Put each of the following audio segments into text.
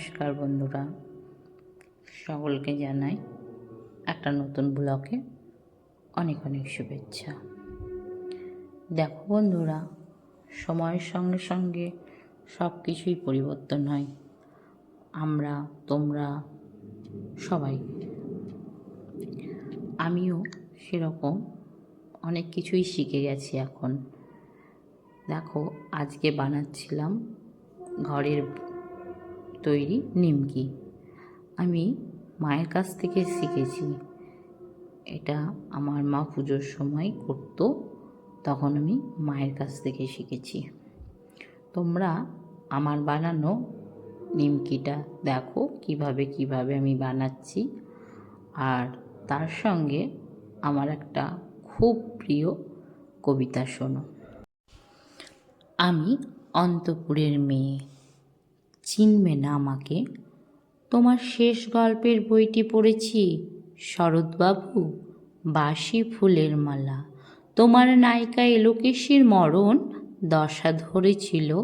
নমস্কার বন্ধুরা। সকলকে জানাই একটা নতুন ব্লকে অনেক অনেক শুভেচ্ছা। দেখো বন্ধুরা, সময়ের সঙ্গে সঙ্গে সব কিছুই পরিবর্তন হয়। আমরা, তোমরা, সবাই। আমিও সেরকম অনেক কিছুই শিখে গেছি এখন। দেখো, আজকে বানাচ্ছিলাম ঘরের তৈরি নিমকি। আমি মায়ের কাছ থেকে শিখেছি। এটা আমার মা পুজোর সময় করতো, তখন আমি মায়ের কাছ থেকে শিখেছি। তোমরা আমার বানানো নিমকিটা দেখো, কীভাবে কীভাবে আমি বানাচ্ছি। আর তার সঙ্গে আমার একটা খুব প্রিয় কবিতা শোনো। আমি অন্তপুরের মেয়ে। চিনবে না আমাকে। তোমার শেষ গল্পের বইটি পড়েছি, শরৎবাবু বাসি ফুলের মালা। তোমার নায়িকা এলোকেশীর মরণ দশা ধরেছিল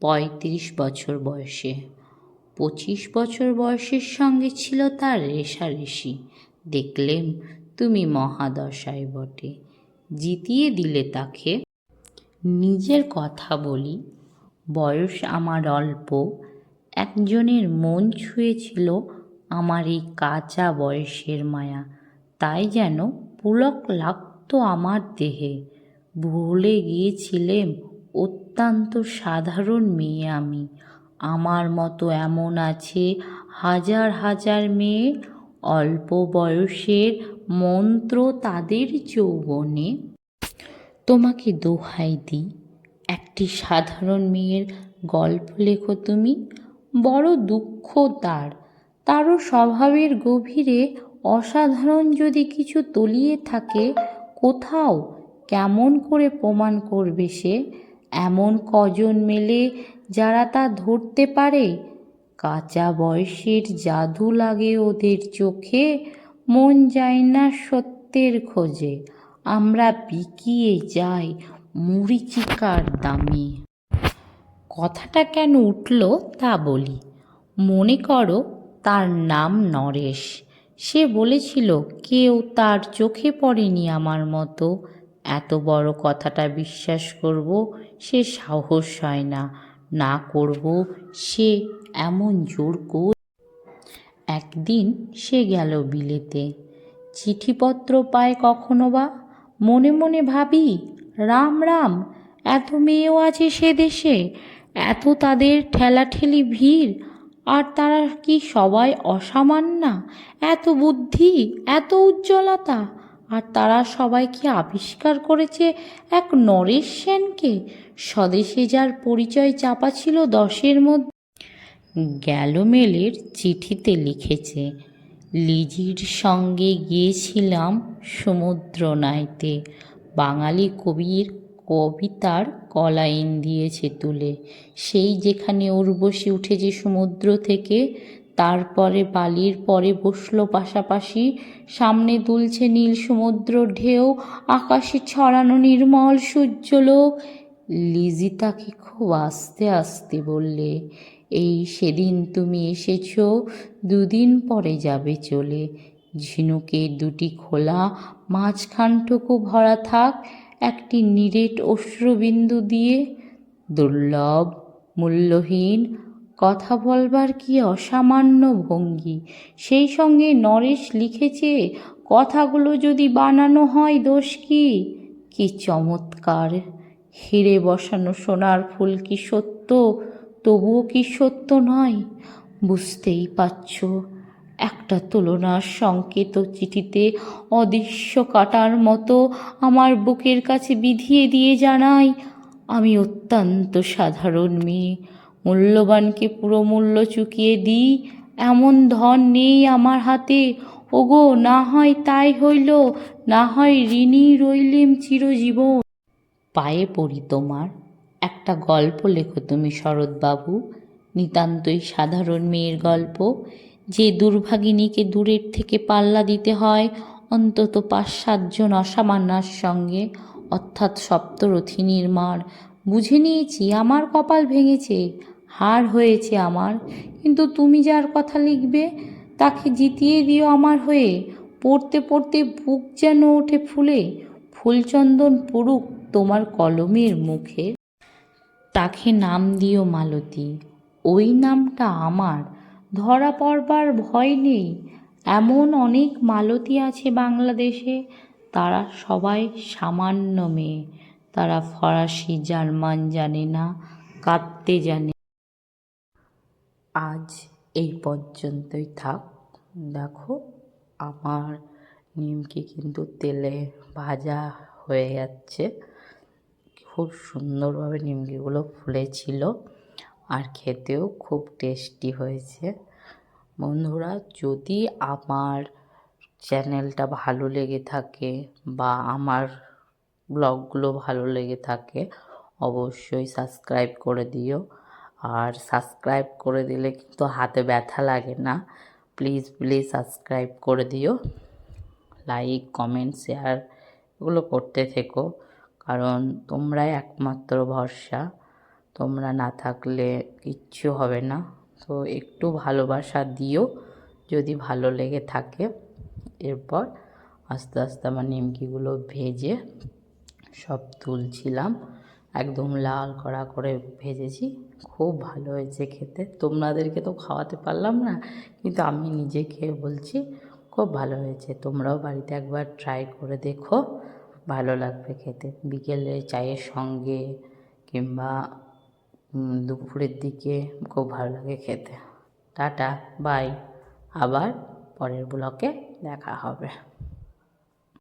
পঁয়ত্রিশ বছর বয়সে। পঁচিশ বছর বয়সের সঙ্গে ছিল তার রেশারেশি। দেখলেম তুমি মহাদশায় বটে। জিতিয়ে দিলে তাকে। নিজের কথা বলি, বয়স আমার অল্প একজনের মন ছুঁয়েছিল আমার এই কাঁচা বয়সের মায়া। তাই যেন পুলক লাগতো আমার দেহে। ভুলে গিয়েছিলেম অত্যন্ত সাধারণ মেয়ে আমি। আমার মতো এমন আছে হাজার হাজার মেয়ে। অল্প বয়সের মন্ত্র তাদের যৌবনে। তোমাকে দোহাই দিই, একটি সাধারণ মেয়ের গল্প লেখো তুমি। বড় দুঃখ তার। তারও স্বভাবের গভীরে অসাধারণ যদি কিছু তলিয়ে থাকে, কোথাও কেমন করে প্রমাণ করবে সে? এমন কজন মেলে যারা তা ধরতে পারে? কাঁচা বয়সের জাদু লাগে ওদের চোখে, মন যায় না সত্যের খোঁজে। আমরা বিকিয়ে যাই মরিচিকার দামে। কথাটা কেন উঠল তা বলি। মনে করো তার নাম নরেশ। সে বলেছিল, কেউ তার চোখে পড়েনি আমার মতো। এত বড় কথাটা বিশ্বাস করব, সে সাহস হয় না। না করব, সে এমন জোর কর একদিন সে গেল বিলেতে। চিঠিপত্র পায় কখনো বা? মনে মনে ভাবি, রাম রাম, এত মেয়েও আছে সে দেশে। এত তাদের ঠেলাঠেলি ভিড়, আর তারা কি সবাই অসামান্যা? এত বুদ্ধি, এত উজ্জ্বলতা, আর তারা সবাই কি আবিষ্কার করেছে এক নরেশ সেনকে? স্বদেশে যার পরিচয় চাপা ছিল দশের মধ্যে। গ্যালোমেলের চিঠিতে লিখেছে, লিজির সঙ্গে গিয়েছিলাম সমুদ্র নাইতে বাঙালি কবির কবিতার কলাইন দিয়েছে তুলে। সেই যেখানে উর্বশী উঠেছে সমুদ্র থেকে, তারপরে বালির পরে বসল পাশাপাশি, সামনে দুলছে নীল সমুদ্র ঢেউ, আকাশে ছড়ানো নির্মল সূর্যলোক। লিজি তাকে খুব আস্তে আস্তে বললে, এই সেদিন তুমি এসেছ, দুদিন পরে যাবে চলে। ঝিনুকের দুটি খোলা, মাঝখানটুকু ভরা থাক একটি নিরেট অশ্রুবিন্দু দিয়ে দুর্লভ, মূল্যহীন, কথা বলবার কি অসামান্য ভঙ্গি? সেই সঙ্গে নরেশ লিখেছে, কথাগুলো যদি বানানো হয় দোষ কি? কি চমৎকার! হিরে বসানো সোনার ফুল কি সত্য, তবুও কি সত্য নয়? বুঝতেই পারছ একটা তুলনার সংকেত চিঠিতে অদৃশ্য কাটার মতো আমার বুকের কাছে বিধিয়ে দিয়ে জানাই, আমি অত্যন্ত সাধারণ মেয়ে। মূল্যবানকে পুরো মূল্য চুকিয়ে দিই, এমন ধন নেই আমার হাতে। ওগো, না হয় তাই হইল, না হয় ঋণী রইলেম চিরজীবন। পায়ে পড়ি তোমার, একটা গল্প লেখো তুমি শরৎবাবু। নিতান্তই সাধারণ মেয়ের গল্প যে দুর্ভাগিনীকে দূরের থেকে পাল্লা দিতে হয়, অন্তত পাঁচ সাতজন অসামান্যার সঙ্গে, অর্থাৎ সপ্তরথিনীর মার বুঝে নিয়েছি, আমার কপাল ভেঙেছে, হার হয়েছে আমার। কিন্তু তুমি যার কথা লিখবে, তাকে জিতিয়ে দিও আমার হয়ে। পড়তে পড়তে বুক যেন ওঠে ফুলে, ফুলচন্দন পড়ুক তোমার কলমের মুখে। তাকে নাম দিও মালতী, ওই নামটা আমার। ধরা পড়বার ভয় নেই। এমন অনেক মালতী আছে বাংলাদেশে, তারা সবাই সামান্য মেয়ে। তারা ফরাসি, জার্মান জানে না, কাঁদতে জানে। আজ এই পর্যন্তই থাক। দেখো, আমার নিমকি কিন্তু তেলে ভাজা হয়ে যাচ্ছে। খুব সুন্দরভাবে নিমকিগুলো ফুলেছিল। আর খেতেও খুব টেস্টি হয়েছে। বন্ধুরা, যদি আমার চ্যানেলটা ভালো লেগে থাকে বা আমার ব্লগগুলো ভালো লেগে থাকে, অবশ্যই সাবস্ক্রাইব করে দিও। আর সাবস্ক্রাইব করে দিলে কিন্তু হাতে ব্যথা লাগে না। প্লিজ প্লিজ সাবস্ক্রাইব করে দিও। লাইক, কমেন্ট, শেয়ার এগুলো করতে থেকো। কারণ তোমরাই একমাত্র ভরসা। তোমরা না থাকলে কিচ্ছু হবে না। তো একটু ভালোবাসা দিও, যদি ভালো লেগে থাকে। এরপর আস্তে আস্তে আমার নিমকিগুলো ভেজে সব তুলছিলাম। একদম লাল কড়া করে ভেজেছি। খুব ভালো হয়েছে খেতে। তোমাদেরকে তো খাওয়াতে পারলাম না, কিন্তু আমি নিজে খেয়ে বলছি, খুব ভালো হয়েছে। তোমরাও বাড়িতে একবার ট্রাই করে দেখো। ভালো লাগবে খেতে। বিকেলে চায়ের সঙ্গে কিংবা দুপুরের দিকে খুব ভালো লাগে খেতে। Tata bye. আবার পরের ব্লকে দেখা হবে।